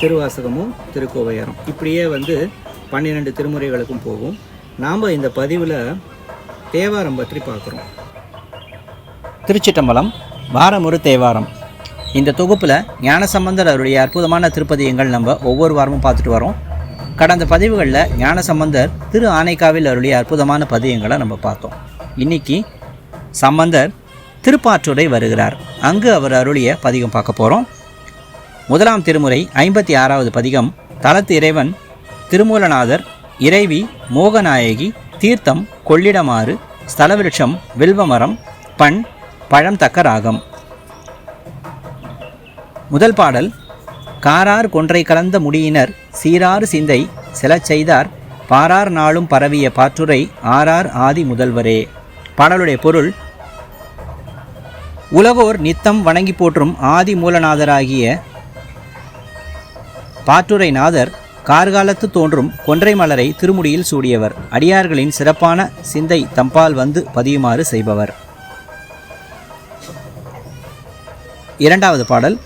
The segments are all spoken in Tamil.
திருவாசகமும் திருக்கோவையாரம். இப்படியே வந்து பன்னிரெண்டு திருமுறைகளுக்கும் போகும். நாம் இந்த பதிவில் தேவாரம் பற்றி பார்க்குறோம். திருச்சிட்டம்பலம் வாரம் ஒரு தேவாரம். இந்த தொகுப்பில் ஞானசம்பந்தர் அவருடைய அற்புதமான திருப்பதியங்கள் நம்ம ஒவ்வொரு வாரமும் பார்த்துட்டு வரோம். கடந்த பதிவுகளில் ஞானசம்பந்தர் திரு ஆனைக்காவில் அவருடைய அற்புதமான பதியங்களை நம்ம பார்த்தோம். இன்னைக்கு சம்பந்தர் திருப்பாற்றுரை வருகிறார். அங்கு அவர் அருளிய பதிகம் பார்க்க போகிறோம் முதலாம் திருமுறை ஐம்பத்தி ஆறாவது பதிகம் தலத்து இறைவன் திருமூலநாதர் இறைவி மோகநாயகி தீர்த்தம் கொள்ளிடமாறு ஸ்தலவிருட்சம் வில்வமரம் பண் பழம் தக்க ராகம். முதல் பாடல் காரார் கொன்றை கலந்த முடியினர் சீராறு சிந்தை செலச் செய்தார் பாரார் நாளும் பரவிய பாற்றுரை ஆரார் ஆதி முதல்வரே. பாடலுடைய பொருள் உலகோர் நித்தம் வணங்கி போற்றும் ஆதி மூலநாதராகிய பாட்டுரை நாதர் கார்காலத்து தோன்றும் கொன்றை மலரை திருமுடியில் சூடியவர். அடியார்களின் சிறப்பான சிந்தை தம்பால் வந்து பதியுமாறு செய்பவர். இரண்டாவது பாடல்.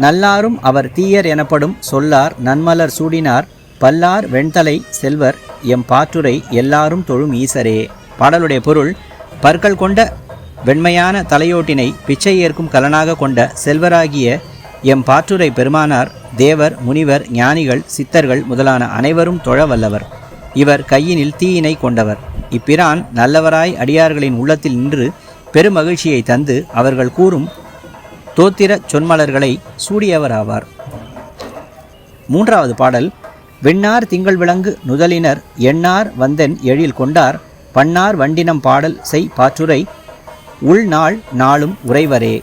நல்லாரும் அவர் தீயர் எனப்படும் சொல்லார் நன்மலர் சூடினார் பல்லார் வெண்தலை செல்வர் எம் பாட்டுரை எல்லாரும் தொழும் ஈசரே. பாடலுடைய பொருள். பற்கள் கொண்ட வெண்மையான தலையோட்டினை பிச்சை ஏற்கும் கலனாக கொண்ட செல்வராகிய எம் பாட்டுரை பெருமானார் தேவர் முனிவர் ஞானிகள் சித்தர்கள் முதலான அனைவரும் தொழ வல்லவர். இவர் கையினில் தீயினை கொண்டவர். இப்பிரான் நல்லவராய் அடியார்களின் உள்ளத்தில் நின்று பெருமகிழ்ச்சியை தந்து அவர்கள் கூறும் தோத்திர சொன்மலர்களை சூடியவராவார். மூன்றாவது பாடல். வெண்ணார் திங்கள் விளங்கு நுதலினர் எண்ணார் வந்தென் எழில் கொண்டார் பன்னார் வண்டினம் பாடல் செய் பாற்றுரை உள்நாள் நாளும் உறைவரே.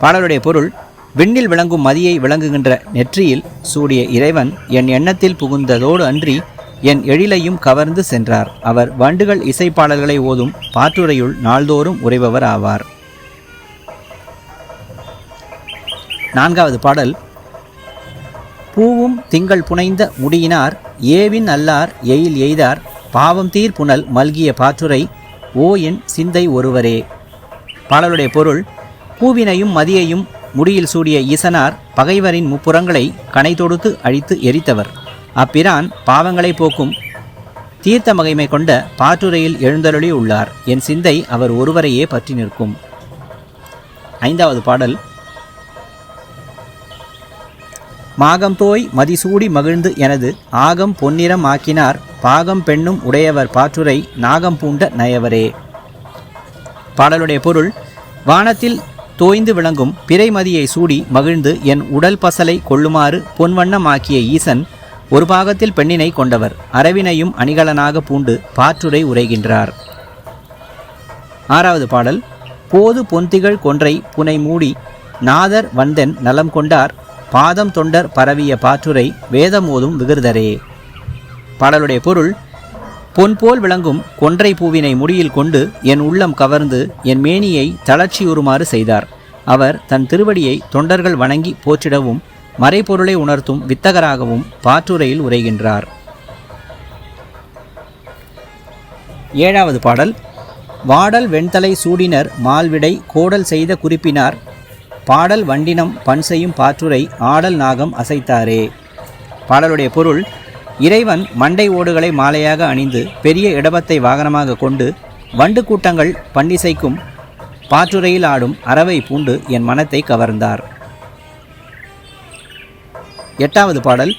பாடலுடைய பொருள் விண்ணில் விளங்கும் மதியை விளங்குகின்ற நெற்றியில் சூடிய இறைவன் என் எண்ணத்தில் புகுந்ததோடு அன்றி என் எழிலையும் கவர்ந்து சென்றார். அவர் வண்டுகள் இசைப்பாடல்களை ஓதும் பாட்டுரையுள் நாள்தோறும் உறைபவர் ஆவார். நான்காவது பாடல் பூவும் திங்கள் புனைந்த முடியினார் ஏவின் அல்லார் எயில் எய்தார் பாவம் தீர் புனல் மல்கிய பாற்றுரை ஓ என் சிந்தை ஒருவரே. பாடலுடைய பொருள் பூவினையும் மதியையும் முடியில் சூடிய ஈசனார் பகைவரின் முப்புறங்களை கனை தொடுத்து அழித்து எரித்தவர். அப்பிரான் பாவங்களை போக்கும் தீர்த்த மகிமை கொண்ட பாட்டுரையில் எழுந்தருளி உள்ளார். என் சிந்தை அவர் ஒருவரையே பற்றி நிற்கும். ஐந்தாவது பாடல். மாகம் தோய் மதிசூடி மகிழ்ந்து எனது ஆகம் பொன்னிறம் ஆக்கினார். பாகம் பெண்ணும் உடையவர் பாற்றுரை நாகம் பூண்ட நயவரே. பாடலுடைய பொருள் வானத்தில் தோய்ந்து விளங்கும் பிறைமதியை சூடி மகிழ்ந்து என் உடல் பசலை கொள்ளுமாறு பொன்வண்ணமாக்கிய ஈசன் ஒரு பாகத்தில் பெண்ணினை கொண்டவர். அரவினையும் அணிகலனாக பூண்டு பாற்றுரை உரைகின்றார். ஆறாவது பாடல். போது பொந்திகள் கொன்றை புனை மூடி நாதர் வந்தென் நலம் கொண்டார் பாதம் தொண்டர் பரவிய பாற்றுரை வேதமோதும் விகிருதரே. பாடலுடைய பொருள். பொன் போல் விளங்கும் கொன்றை பூவினை முடியில் கொண்டு என் உள்ளம் கவர்ந்து என் மேனியை தளர்ச்சியுறுமாறு செய்தார். அவர் தன் திருவடியை தொண்டர்கள் வணங்கி போற்றிடவும் மறைபொருளை உணர்த்தும் வித்தகராகவும் பாற்றுரையில் உரைகின்றார். ஏழாவது பாடல். வாடல் வெண்தலை சூடினர் மால்விடை கோடல் செய்த குறிப்பினார் பாடல் வண்டினம் பண் செய்யும் பாற்றுரை ஆடல் நாகம் அசைத்தாரே. பாடலுடைய பொருள் இறைவன் மண்டை ஓடுகளை மாலையாக அணிந்து பெரிய இடபத்தை வாகனமாக கொண்டு வண்டு கூட்டங்கள் பண்டிசைக்கும் பாற்றுரையில் ஆடும் அறவை பூண்டு என் மனத்தை கவர்ந்தார். எட்டாவது பாடல்.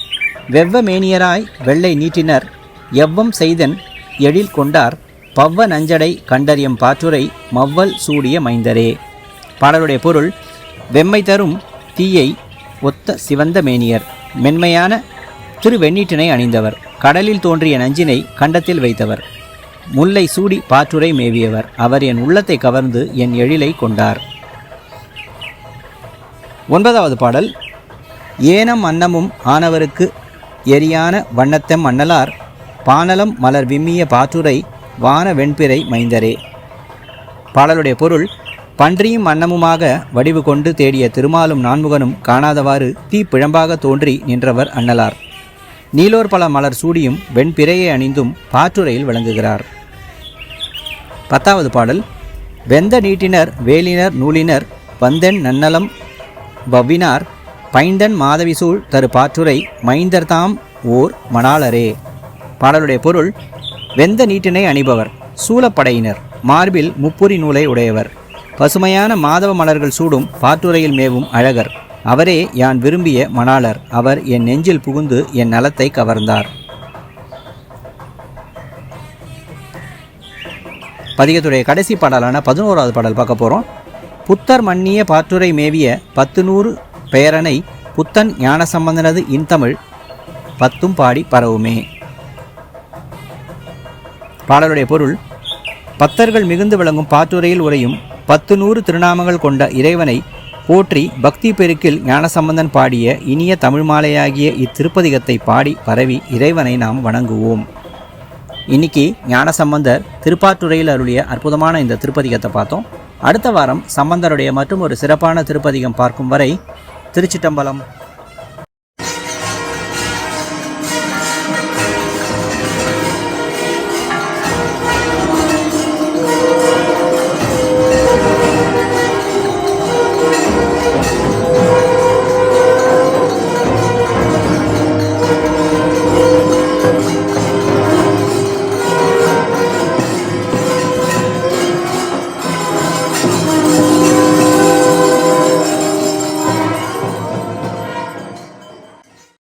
வெவ்வ மேனியராய் வெள்ளை நீட்டினர் எவ்வம் செய்தன் எழில் கொண்டார் பவ்வ நஞ்சடை கண்டறியம் பாற்றுரை மவ்வல் சூடிய மைந்தரே பாடலுடைய பொருள் வெம்மை தரும் தீயை ஒத்த சிவந்த மேனியர் மென்மையான திருவெண்ணீட்டினை அணிந்தவர். கடலில் தோன்றிய நஞ்சினை கண்டத்தில் வைத்தவர். முல்லை சூடி பாற்றுரை மேவியவர். அவர் என் உள்ளத்தை கவர்ந்து என் எழிலை கொண்டார். ஒன்பதாவது பாடல். ஏனம் அன்னமும் ஆனவருக்கு எரியான வண்ணத்தம் மன்னலார் பானலம் மலர் விம்மிய பாற்றுரை வான வெண்பிறை மைந்தரே. பாடலுடைய பொருள் பன்றியும் அன்னமுமாக வடிவு கொண்டு தேடிய திருமாலும் நான்முகனும் காணாதவாறு தீப்பிழம்பாக தோன்றி நின்றவர் அன்னலார் நீலோர் பல மலர் சூடியும் வெண்பிறையை அணிந்தும் பாற்றுரையில் விளங்குகிறார். பத்தாவது பாடல். வெந்த நீட்டினர் வேலினர் நூலினர் வந்தென் நன்னலம் வவ்வினார் பைந்தன் மாதவிசூழ் தரு பாற்றுரை மைந்தர் தாம் ஓர் மணாளரே. பாடலுடைய பொருள் வெந்த நீட்டினை அணிபவர் சூலப்படையினர் மார்பில் முப்புரி நூலை உடையவர். பசுமையான மாதவ மலர்கள் சூடும் பாட்டுரையில் மேவும் அழகர். அவரே யான் விரும்பிய மணாளர் அவர் என் நெஞ்சில் புகுந்து என் நலத்தை கவர்ந்தார். பதிகத்துடைய கடைசி பாடலான பதினோராவது பாடல் பார்க்க போகிறோம் புத்தர் மன்னிய பாற்றுரை மேவிய பத்து நூறு பெயரனை புத்தன் ஞானசம்பந்தனது இன்தமிழ் பத்தும் பாடி பரவுமே. பாடலுடைய பொருள் பத்தர்கள் மிகுந்து விளங்கும் பாட்டுரையில் உரையும் பத்து நூறு திருநாமங்கள் கொண்ட இறைவனை போற்றி பக்தி பெருக்கில் ஞானசம்பந்தன் பாடிய இனிய தமிழ் மாலையாகிய இத்திருப்பதிகத்தை பாடி பரவி இறைவனை நாம் வணங்குவோம். இன்னைக்கு ஞானசம்பந்தர் திருப்பாற்றுறையில் அருளிய அற்புதமான இந்த திருப்பதிகத்தை பார்த்தோம். அடுத்த வாரம் சம்பந்தருடைய மற்றும் ஒரு சிறப்பான திருப்பதிகம் பார்க்கும் வரை திருச்சிட்டம்பலம்